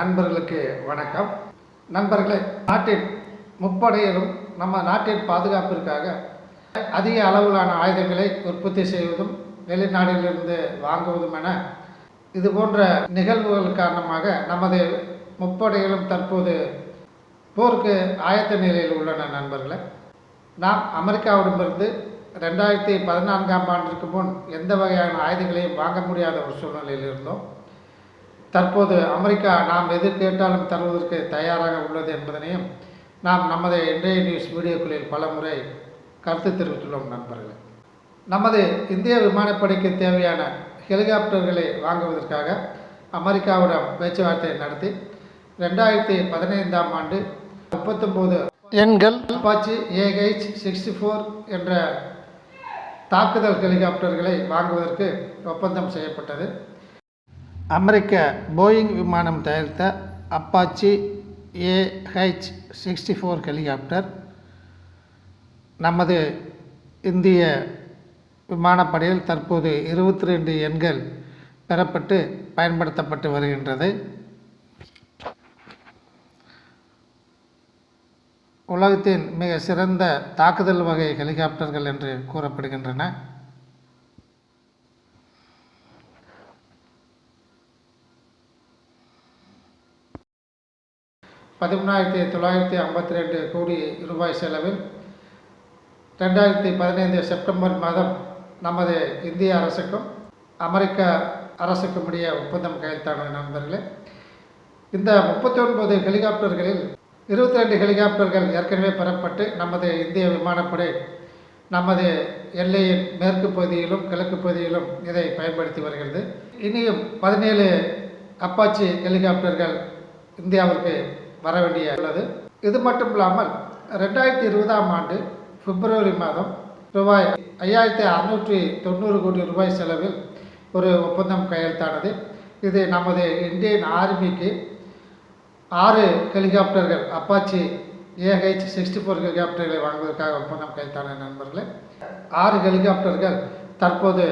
நண்பர்களுக்கு வணக்கம். நண்பர்களே நாட்டின் முப்படையிலும் நம்ம நாட்டின் பாதுகாப்பிற்காக அதிக அளவிலான ஆயுதங்களை உற்பத்தி செய்வதும் வெளிநாடுகளிலிருந்து வாங்குவதும் என இது போன்ற நிகழ்வுகள் காரணமாக நமது முப்படைகளும் தற்போது போருக்கு ஆயத்த நிலையில் உள்ளன நண்பர்களே. நாம் அமெரிக்காவிடமிருந்து ரெண்டாயிரத்தி பதினான்காம் ஆண்டிற்கு முன் எந்த வகையான ஆயுதங்களையும் வாங்க முடியாத ஒரு சூழ்நிலையில் இருந்தோம். தற்போது அமெரிக்கா நாம் எது கேட்டாலும் தருவதற்கு தயாராக உள்ளது என்பதனையும் நாம் நமது இன்றைய நியூஸ் வீடியோக்களில் பல முறை கருத்து தெரிவித்துள்ளோம் நண்பர்களே. நமது இந்திய விமானப்படைக்கு தேவையான ஹெலிகாப்டர்களை வாங்குவதற்காக அமெரிக்காவிடம் பேச்சுவார்த்தை நடத்தி ரெண்டாயிரத்தி பதினைந்தாம் ஆண்டு முப்பத்தொம்போது எண்கள் அப்பாச்சி ஏஹெச் சிக்ஸ்டி ஃபோர் என்ற தாக்குதல் ஹெலிகாப்டர்களை வாங்குவதற்கு ஒப்பந்தம் செய்யப்பட்டது. அமெரிக்க போயிங் விமானம் தயாரித்த Apache AH sixty four helicopter நமது இந்திய விமானப்படையில் தற்போது இருபத்தி ரெண்டு எண்கள் பெறப்பட்டு பயன்படுத்தப்பட்டு வருகின்றது. உலகத்தின் மிக சிறந்த தாக்குதல் வகை ஹெலிகாப்டர்கள் என்று கூறப்படுகின்றன. பதிமூணாயிரத்தி தொள்ளாயிரத்தி ஐம்பத்தி ரெண்டு கோடி ரூபாய் செலவில் ரெண்டாயிரத்தி பதினைந்து செப்டம்பர் மாதம் நமது இந்திய அரசுக்கும் அமெரிக்க அரசுக்கும் இடையே ஒப்பந்தம் கையெழுத்தான நண்பர்களே இந்த முப்பத்தி ஒன்பது ஹெலிகாப்டர்களில் இருபத்தி ரெண்டு ஹெலிகாப்டர்கள் ஏற்கனவே பெறப்பட்டு நமது இந்திய விமானப்படை நமது எல்லையின் மேற்கு பகுதியிலும் கிழக்கு பகுதியிலும் இதை பயன்படுத்தி வருகிறது. இனியும் பதினேழு அப்பாச்சி ஹெலிகாப்டர்கள் இந்தியாவிற்கு வர வேண்டிய உள்ளது இது மட்டும் இல்லாமல் ரெண்டாயிரத்தி இருபதாம் ஆண்டு பிப்ரவரி மாதம் ரூபாய் ஐயாயிரத்தி அறநூற்றி தொண்ணூறு கோடி ரூபாய் செலவில் ஒரு ஒப்பந்தம் கையெழுத்தானது. இது நமது இந்தியன் ஆர்மிக்கு ஆறு ஹெலிகாப்டர்கள் அப்பாச்சி ஏஹெச் சிக்ஸ்டி ஃபோர் ஹெலிகாப்டர்களை வாங்குவதற்காக ஒப்பந்தம் கைத்தான நண்பர்களே ஆறு ஹெலிகாப்டர்கள் தற்போது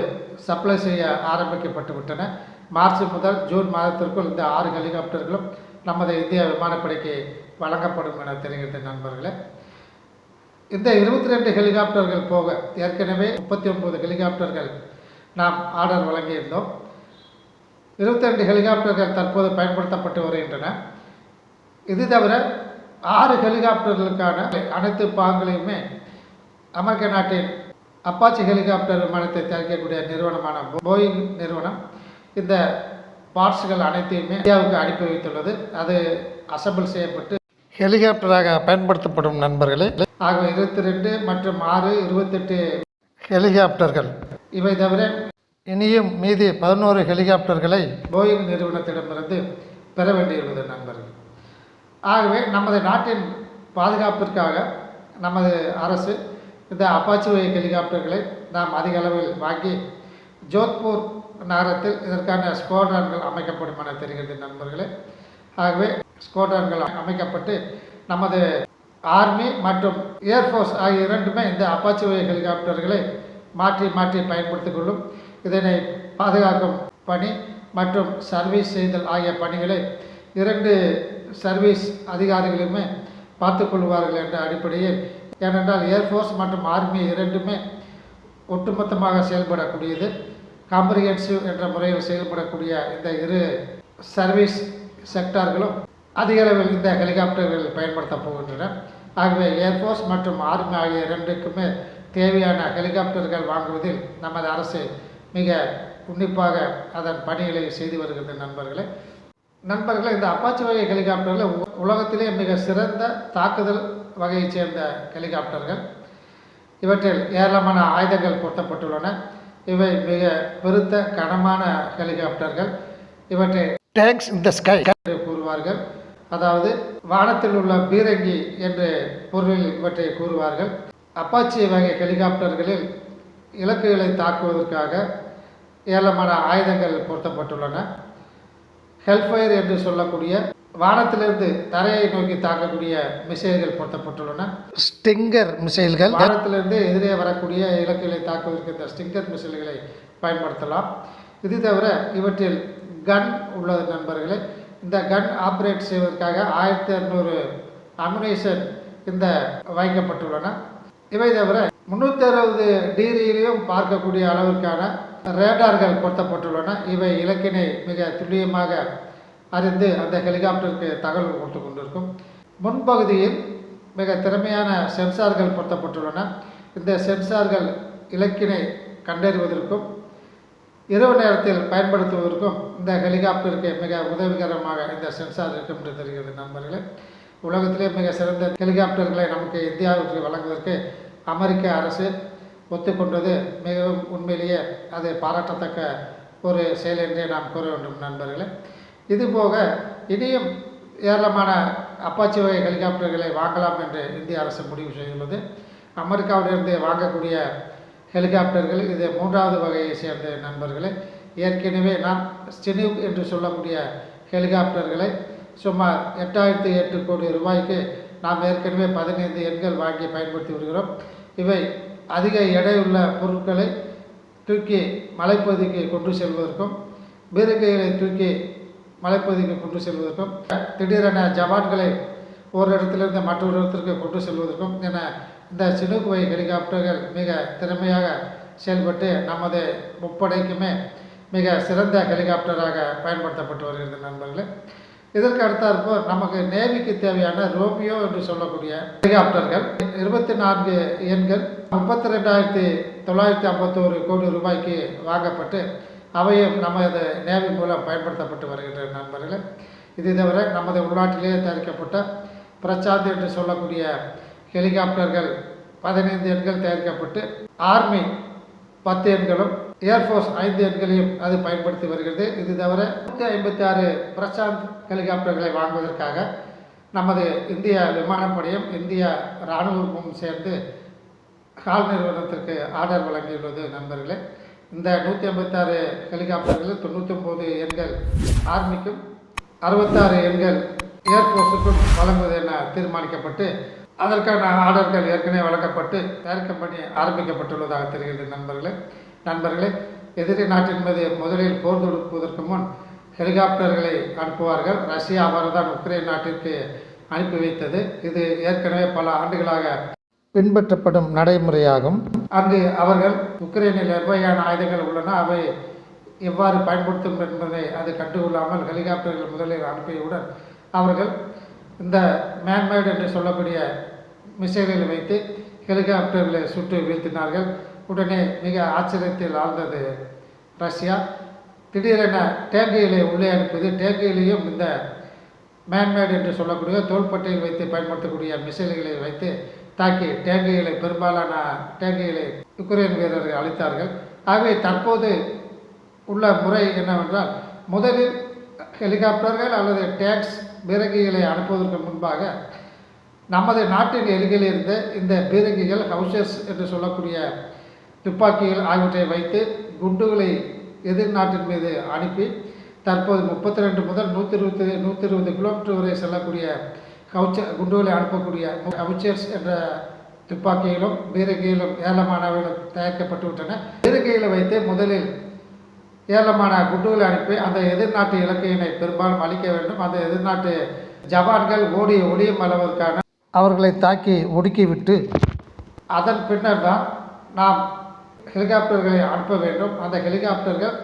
சப்ளை செய்ய ஆரம்பிக்கப்பட்டு விட்டன மார்ச் முதல் ஜூன் மாதத்திற்குள் இந்த ஆறு ஹெலிகாப்டர்களும் நமது இந்திய விமானப்படைக்கு வழங்கப்படும் என தெரிகிறது நண்பர்களே. இந்த இருபத்தி ரெண்டு ஹெலிகாப்டர்கள் போக ஏற்கனவே முப்பத்தி ஒன்பது ஹெலிகாப்டர்கள் நாம் ஆர்டர் வழங்கியிருந்தோம். இருபத்தி ரெண்டு ஹெலிகாப்டர்கள் தற்போது பயன்படுத்தப்பட்டு வருகின்றன. இது தவிர ஆறு ஹெலிகாப்டர்களுக்கான அனைத்து பாகங்களையுமே அமெரிக்க நாட்டின் அப்பாச்சி ஹெலிகாப்டர் விமானத்தை தயாரிக்கக்கூடிய நிறுவனமான போயிங் நிறுவனம் இந்த பார்ட்ஸ்கள் அனைத்தையுமே இந்தியாவுக்கு அனுப்பி வைத்துள்ளது. அது அசம்பிள் செய்யப்பட்டு ஹெலிகாப்டராக பயன்படுத்தப்படும் நண்பர்களே. ஆக இருபத்தி ரெண்டு மற்றும் ஆறு இருபத்தெட்டு ஹெலிகாப்டர்கள். இவை தவிர இனியும் மீதி பதினோரு ஹெலிகாப்டர்களை போயிங் நிறுவனத்திடமிருந்து பெற வேண்டியுள்ளது நண்பர்கள். ஆகவே நமது நாட்டின் பாதுகாப்பிற்காக நமது அரசு இந்த அப்பாச்சி வகை ஹெலிகாப்டர்களை நாம் அதிக அளவில் வாங்கி ஜோத்பூர் நகரத்தில் இதற்கான ஸ்குவாட்ரான்கள் அமைக்கப்படும் என தெரிகிறது நண்பர்களே. ஆகவே ஸ்குவாட்ரான்கள் அமைக்கப்பட்டு நமது ஆர்மி மற்றும் ஏர்ஃபோர்ஸ் ஆகிய இரண்டுமே இந்த அப்பாச்சி ஹெலிகாப்டர்களை மாற்றி மாற்றி பயன்படுத்திக் கொள்ளும். இதனை பாதுகாக்கும் பணி மற்றும் சர்வீஸ் செய்தல் ஆகிய பணிகளை இரண்டு சர்வீஸ் அதிகாரிகளுமே பார்த்துக்கொள்வார்கள் என்ற அடிப்படையில். ஏனென்றால் ஏர்ஃபோர்ஸ் மற்றும் ஆர்மி இரண்டுமே ஒட்டுமொத்தமாக செயல்படக்கூடியது காம்ப்ரிஹென்சிவ் என்ற முறையில் செயல்படக்கூடிய இந்த இரு சர்வீஸ் செக்டார்களும் அதிக அளவில் இந்த ஹெலிகாப்டர்கள் பயன்படுத்தப் போகின்றன. ஆகவே ஏர்ஃபோர்ஸ் மற்றும் ஆர்மி ஆகிய இரண்டுக்குமே தேவையான ஹெலிகாப்டர்கள் வாங்குவதில் நமது அரசு மிக உன்னிப்பாக அதன் பணிகளை செய்து வருகிறது நண்பர்களே. நண்பர்களே இந்த அப்பாச்சி வகை ஹெலிகாப்டர்கள் உ- உலகத்திலே மிக சிறந்த தாக்குதல் வகையைச் சேர்ந்த ஹெலிகாப்டர்கள் இவற்றில் ஏராளமான ஆயுதங்கள் பொருத்தப்பட்டுள்ளன. இவை மிக பெருத்த கனமான ஹெலிகாப்டர்கள். இவற்றை டேங்க்ஸ் இந்த ஸ்கை என்று கூறுவார்கள். அதாவது வானத்தில் உள்ள பீரங்கி என்று பொருளில் இவற்றை கூறுவார்கள். அப்பாச்சி வகை ஹெலிகாப்டர்களில் இலக்குகளை தாக்குவதற்காக ஏராளமான ஆயுதங்கள் பொருத்தப்பட்டுள்ளன. ஹெல்ஃபயர் என்று சொல்லக்கூடிய வானத்திலிருந்து தரையை நோக்கி தாக்கக்கூடிய மிசைல்கள் பொருத்தப்பட்டுள்ளன. ஸ்டிங்கர் மிசைல்கள். வானத்திலிருந்து எதிரே வரக்கூடிய இலக்குகளை தாக்குவதற்கு இந்த ஸ்டிங்கர் மிசைல்களை பயன்படுத்தலாம். இது தவிர இவற்றில் கன் உள்ளது நண்பர்களே. இந்த கன் ஆப்ரேட் செய்வதற்காக ஆயிரத்தி இரநூறு அமுனேஷன் இந்த வைக்கப்பட்டுள்ளன. இவை தவிர முந்நூற்றி அறுபது டிகிரியிலையும் பார்க்கக்கூடிய அளவிற்கான ரேடார்கள் பொருத்தப்பட்டுள்ளன. இவை இலக்கினை மிக துல்லியமாக அறிந்து அந்த ஹெலிகாப்டருக்கு தகவல் கொடுத்து கொண்டிருக்கும். முன்பகுதியில் மிக திறமையான சென்சார்கள் பொருத்தப்பட்டுள்ளன. இந்த சென்சார்கள் இலக்கினை கண்டறிவதற்கும் இரவு நேரத்தில் பயன்படுத்துவதற்கும் இந்த ஹெலிகாப்டருக்கு மிக உதவிகரமாக இந்த சென்சார் இருக்கும் என்று தெரிகிறது நண்பர்களே. உலகத்திலே மிக சிறந்த ஹெலிகாப்டர்களை நமக்கு இந்தியாவுக்கு வழங்குவதற்கு அமெரிக்க அரசு ஒத்துக்கொண்டது. மிகவும் உண்மையிலேயே அது பாராட்டத்தக்க ஒரு செயல் என்றே நாம் கூற வேண்டும் நண்பர்களே. இதுபோக இனியும் ஏராளமான அப்பாச்சி வகை ஹெலிகாப்டர்களை வாங்கலாம் என்று இந்திய அரசு முடிவு செய்துள்ளது. அமெரிக்காவிலிருந்து வாங்கக்கூடிய ஹெலிகாப்டர்கள் இது மூன்றாவது வகையை சேர்ந்த நண்பர்களே. ஏற்கனவே நாம் ஸ்டினிவ் என்று சொல்லக்கூடிய ஹெலிகாப்டர்களை சுமார் எட்டாயிரத்தி எட்டு கோடி ரூபாய்க்கு நாம் ஏற்கனவே பதினைந்து எண்கள் வாங்கி பயன்படுத்தி வருகிறோம். இவை அதிக எடையுள்ள பொருட்களை தூக்கி மலைப்பகுதிக்கு கொண்டு செல்வதற்கும் பீரங்கைகளை தூக்கி மலைப்பகுதிக்கு கொண்டு செல்வதற்கும் திடீரென ஜவான்களை ஒரு இடத்திலிருந்து மற்றொரு இடத்திற்கு கொண்டு செல்வதற்கும் என இந்த சினுக்குவை ஹெலிகாப்டர்கள் மிக திறமையாக செயல்பட்டு நமது முப்படைக்குமே மிக சிறந்த ஹெலிகாப்டராக பயன்படுத்தப்பட்டு வருகிறது நண்பர்களே. இதற்கு அடுத்தாற்போ நமக்கு நேவிக்கு தேவையான ரோமியோ என்று சொல்லக்கூடிய ஹெலிகாப்டர்கள் இருபத்தி நான்கு எண்கள் முப்பத்தி ரெண்டாயிரத்தி தொள்ளாயிரத்தி ஐம்பத்தோரு கோடி ரூபாய்க்கு வாங்கப்பட்டு அவையும் நமது நேவி மூலம் பயன்படுத்தப்பட்டு வருகின்ற நண்பர்களே இது தவிர நமது உள்நாட்டிலேயே தயாரிக்கப்பட்ட பிரசாந்த் என்று சொல்லக்கூடிய ஹெலிகாப்டர்கள் பதினைந்து எண்கள் தயாரிக்கப்பட்டு ஆர்மி பத்து எண்களும் ஏர்ஃபோர்ஸ் ஐந்து எண்களையும் அது பயன்படுத்தி வருகிறது. இது தவிர நூற்றி ஐம்பத்தி ஆறு பிரசாந்த் ஹெலிகாப்டர்களை வாங்குவதற்காக நமது இந்திய விமானப்படையும் இந்திய இராணுவமும் சேர்ந்து கால் நிறுவனத்திற்கு ஆர்டர் வழங்கியுள்ளது நண்பர்களே. இந்த நூற்றி ஐம்பத்தாறு ஹெலிகாப்டர்களில் தொண்ணூற்றி ஒம்பது எண்கள் ஆர்மிக்கும் அறுபத்தாறு எண்கள் ஏர்ஃபோர்ஸுக்கும் வழங்குவது என தீர்மானிக்கப்பட்டு அதற்கான ஆர்டர்கள் ஏற்கனவே வழங்கப்பட்டு தயாரிக்கும் பணி ஆரம்பிக்கப்பட்டுள்ளதாக தெரிகிறது நண்பர்களே. நண்பர்களே எதிரி நாட்டின் மீது முதலில் போர் தொடுப்பதற்கு முன் ஹெலிகாப்டர்களை அனுப்புவார்கள். ரஷ்யா அவர்தான் உக்ரைன் நாட்டிற்கு அனுப்பி வைத்தது. இது ஏற்கனவே பல ஆண்டுகளாக பின்பற்றப்படும் நடைமுறையாகும். அங்கு அவர்கள் உக்ரைனில் எவ்வகையான ஆயுதங்கள் உள்ளன அவை எவ்வாறு பயன்படுத்தும் என்பதை அது கண்டுகொள்ளாமல் ஹெலிகாப்டர்கள் முதலில் அனுப்பியவுடன் அவர்கள் இந்த மேன்மேட் என்று சொல்லக்கூடிய மிசைல்களை வைத்து ஹெலிகாப்டர்களை சுட்டு வீழ்த்தினார்கள். உடனே மிக ஆச்சரியத்தில் ஆழ்ந்தது ரஷ்யா. திடீரென டேங்குகளை உள்ளே அனுப்பியது. டேங்குகளையும் இந்த மேன்மேட் என்று சொல்லக்கூடிய தோள்பட்டையில் வைத்து பயன்படுத்தக்கூடிய மிசைல்களை வைத்து தாக்கி டேங்குகளை பெரும்பாலான டேங்குகளை யுக்ரைன் வீரர்கள் அளித்தார்கள் ஆகவே தற்போது உள்ள முறை என்னவென்றால் முதலில் ஹெலிகாப்டர்கள் அல்லது டேக்ஸ் பீரங்கிகளை அனுப்புவதற்கு முன்பாக நமது நாட்டின் எல்கையிலிருந்து இந்த பீரங்கிகள் ஹவுசஸ் என்று சொல்லக்கூடிய துப்பாக்கிகள் ஆகியவற்றை வைத்து குண்டுகளை எதிர் நாட்டின் மீது அனுப்பி தற்போது முப்பத்தி ரெண்டு முதல் நூற்றி இருபத்தி நூற்றி இருபது கிலோமீட்டர் வரை செல்லக்கூடிய கவுச்ச குண்டுகளை அனுப்பக்கூடிய கவுச்சர்ஸ் என்ற துப்பாக்கிகளும் பீரங்கிகளும் ஏலமானவைகளும் தயாரிக்கப்பட்டு விட்டன. பீரங்கிகளை வைத்து முதலில் ஏலமான குண்டுகளை அனுப்பி அந்த எதிர்நாட்டு இலக்கையினை பெரும்பாலும் அளிக்க வேண்டும். அந்த எதிர்நாட்டு ஜவான்கள் ஓடி ஒளியும் அளவதற்கான அவர்களை தாக்கி ஒடுக்கிவிட்டு அதன் பின்னர் தான் நாம் ஹெலிகாப்டர்களை அனுப்ப வேண்டும். அந்த ஹெலிகாப்டர்கள்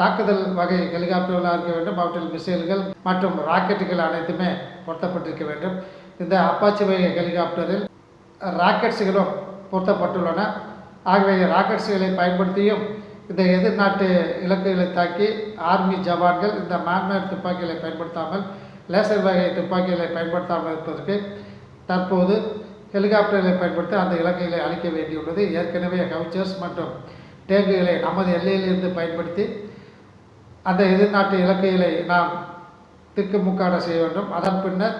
தாக்குதல் வகை ஹெலிகாப்டர்களாக இருக்க வேண்டும் அவற்றில் மிசைல்கள் மற்றும் ராக்கெட்டுகள் அனைத்துமே பொருத்தப்பட்டிருக்க வேண்டும். இந்த அப்பாச்சி வகை ஹெலிகாப்டரில் ராக்கெட்ஸுகளும் பொருத்தப்பட்டுள்ளன. ஆகவே ராக்கெட்ஸுகளை பயன்படுத்தியும் இந்த எதிர்நாட்டு இலக்குகளை தாக்கி ஆர்மி ஜவான்கள் இந்த மேன்மேன் துப்பாக்கிகளை பயன்படுத்தாமல் லேசர் வகை துப்பாக்கிகளை பயன்படுத்தாமல் இருப்பதற்கு தற்போது ஹெலிகாப்டர்களை பயன்படுத்தி அந்த இலக்குகளை அழிக்க வேண்டியுள்ளது. ஏற்கனவே கவுச்சர்ஸ் மற்றும் டேங்குகளை நமது எல்லையிலிருந்து பயன்படுத்தி அந்த எதிர்நாட்டு இலக்கைகளை நாம் திக்குமுக்காட செய்ய வேண்டும். அதன் பின்னர்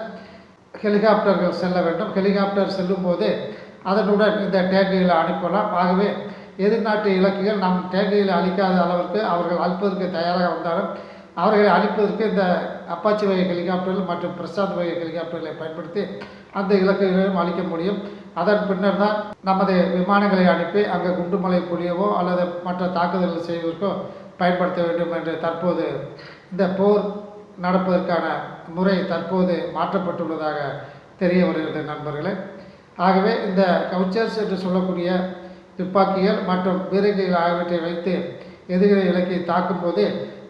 ஹெலிகாப்டர்கள் செல்ல வேண்டும். ஹெலிகாப்டர் செல்லும்போது அதனுடன் இந்த டேங்குகளை அனுப்பலாம். ஆகவே எதிர்நாட்டு இலக்குகள் நம் டேங்குகளை அழிக்காத அளவிற்கு அவர்கள் அழிப்பதற்கு தயாராக வந்தாலும் அவர்களை அழிப்பதற்கு இந்த அப்பாச்சி வகை ஹெலிகாப்டர்கள் மற்றும் பிரசாந்த் வகை ஹெலிகாப்டர்களை பயன்படுத்தி அந்த இலக்குகளையும் அழிக்க முடியும். அதன் பின்னர் தான் நமது விமானங்களை அனுப்பி அங்கே குண்டுமலை பொழியவோ அல்லது மற்ற தாக்குதல்கள் செய்வதற்கோ பயன்படுத்த வேண்டும் என்று தற்போது இந்த போர் நடப்பதற்கான முறை தற்போது மாற்றப்பட்டுள்ளதாக தெரிய வருகிறது நண்பர்களே. ஆகவே இந்த கவுச்சர்ஸ் என்று சொல்லக்கூடிய துப்பாக்கிகள் மற்றும் பீரங்கிகள் ஆகியவற்றை வைத்து எதிரிகளை இலக்கை தாக்கும்போது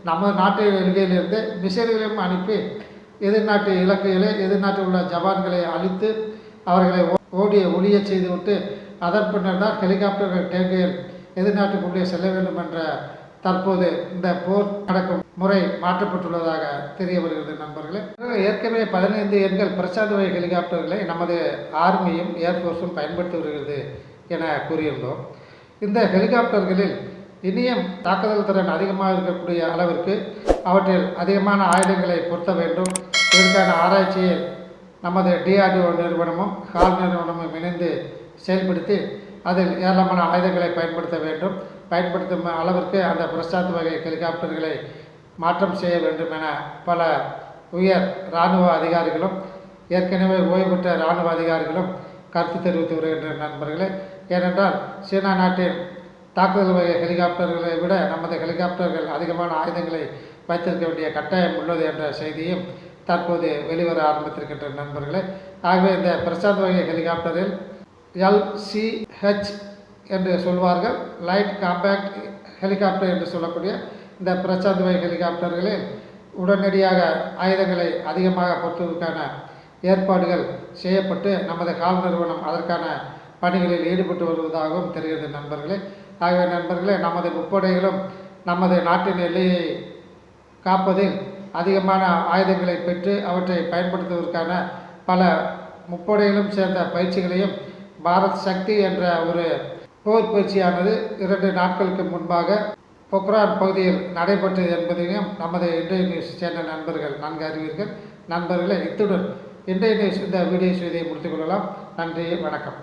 நம்ம நாட்டு எல்கையிலிருந்து மிசைல்களையும் அனுப்பி எதிர்நாட்டு இலக்குகளை எதிர்நாட்டில் உள்ள ஜவான்களை அழித்து அவர்களை ஓடிய ஒளிய செய்துவிட்டு அதன் பின்னர் தான் ஹெலிகாப்டர்கள் டேங்குகள் எதிர்நாட்டுக்குள்ளே செல்ல வேண்டும் என்ற தற்போது இந்த போர் நடக்கும் முறை மாற்றப்பட்டுள்ளதாக தெரிய வருகிறது நண்பர்களே ஏற்கனவே பதினைந்து எண்கள் பிரசாந்த் வகை ஹெலிகாப்டர்களை நமது ஆர்மியும் ஏர்ஃபோர்ஸும் பயன்படுத்தி வருகிறது என கூறியிருந்தோம். இந்த ஹெலிகாப்டர்களில் இனியும் தாக்குதல் திறன் அதிகமாக இருக்கக்கூடிய அளவிற்கு அவற்றில் அதிகமான ஆயுதங்களை பொருத்த வேண்டும். இதற்கான ஆராய்ச்சியில் நமது டிஆர்டிஓ நிறுவனமும் ஹால் நிறுவனமும் இணைந்து செயல்படுத்தி அதில் ஏராளமான ஆயுதங்களை பயன்படுத்த வேண்டும். பயன்படுத்தும் அளவிற்கு அந்த பிரசாத் வகை ஹெலிகாப்டர்களை மாற்றம் செய்ய வேண்டும் என பல உயர் இராணுவ அதிகாரிகளும் ஏற்கனவே ஓய்வு பெற்ற இராணுவ அதிகாரிகளும் கருத்து தெரிவித்து வருகின்ற நண்பர்களே. ஏனென்றால் சீனா நாட்டின் தாக்குதல் வகை ஹெலிகாப்டர்களை விட நமது ஹெலிகாப்டர்கள் அதிகமான ஆயுதங்களை வைத்திருக்க வேண்டிய கட்டாயம் உள்ளது என்ற செய்தியும் தற்போது வெளிவர ஆரம்பித்திருக்கின்ற நண்பர்களே. ஆகவே இந்த பிரசாந்த் வகை ஹெலிகாப்டரில் எல்சிஹெச் என்று சொல்வார்கள். லைட் காம்பேக்ட் ஹெலிகாப்டர் என்று சொல்லக்கூடிய இந்த பிரசாந்த் வகை ஹெலிகாப்டர்களில் உடனடியாக ஆயுதங்களை அதிகமாக பொறுத்துவதற்கான ஏற்பாடுகள் செய்யப்பட்டு நமது கால் நிறுவனம் அதற்கான பணிகளில் ஈடுபட்டு வருவதாகவும் தெரிகிறது நண்பர்களே. ஆகவே நண்பர்களே நமது முப்படைகளும் நமது நாட்டின் எல்லையை காப்பதில் அதிகமான ஆயுதங்களை பெற்று அவற்றை பயன்படுத்துவதற்கான பல முப்படைகளும் சேர்ந்த பயிற்சிகளையும் பாரத் சக்தி என்ற ஒரு போர் பயிற்சியானது இரண்டு நாட்களுக்கு முன்பாக பொக்ரான் பகுதியில் நடைபெற்றது என்பதையும் நமது இன்றைய நியூஸ் சேனல் நண்பர்கள் நன்கு அறிவீர்கள். நண்பர்களை இத்துடன் இன்றைய நியூஸ் இந்த வீடியோ செய்தியை முடித்துக்கொள்ளலாம் நன்றி வணக்கம்.